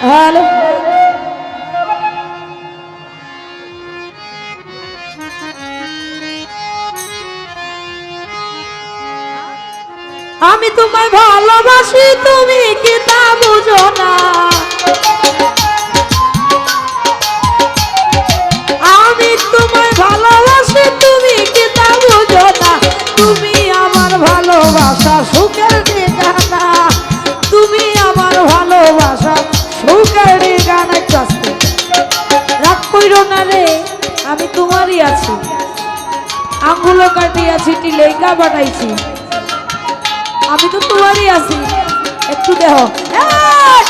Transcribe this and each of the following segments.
Hello আমি তোমায় ভালোবাসি তুমি কি তা বুঝো না? আছো রাগ কইর না রে, আমি তোমারই আছি। আঙ্গুলো কাটিয়াছি টিলেকা বানাইছি। আমি তো তোমারই আছি। একটু দেহ। হ্যাঁ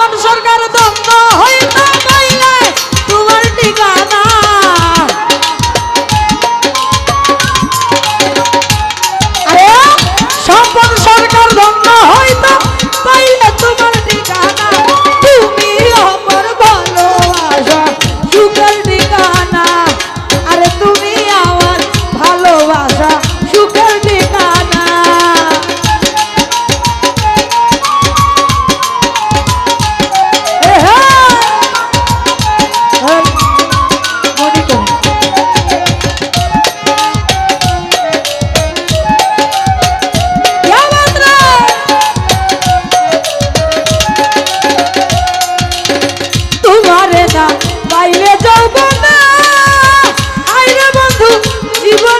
আপন সরকার দ্বন্দ্ব হয়ে জীবন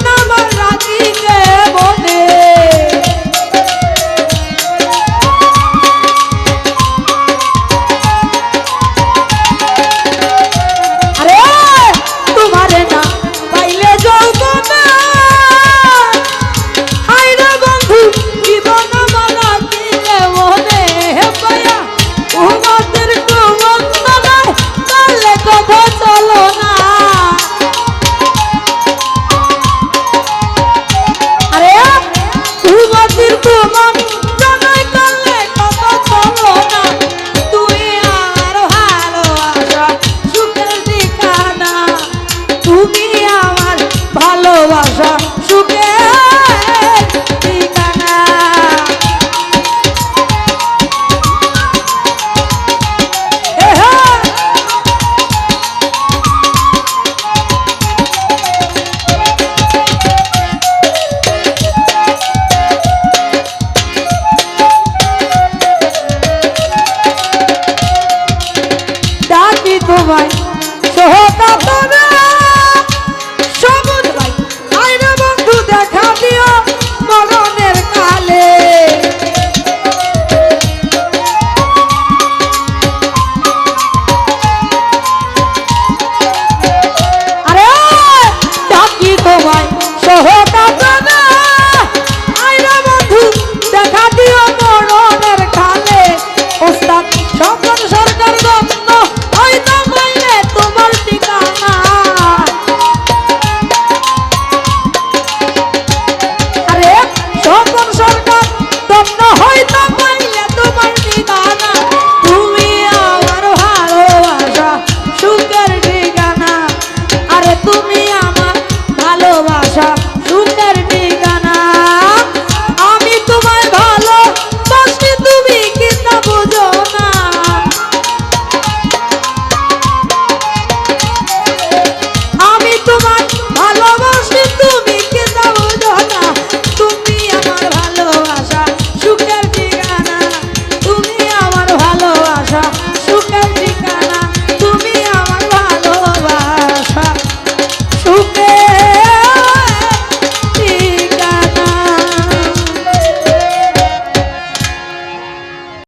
আমায়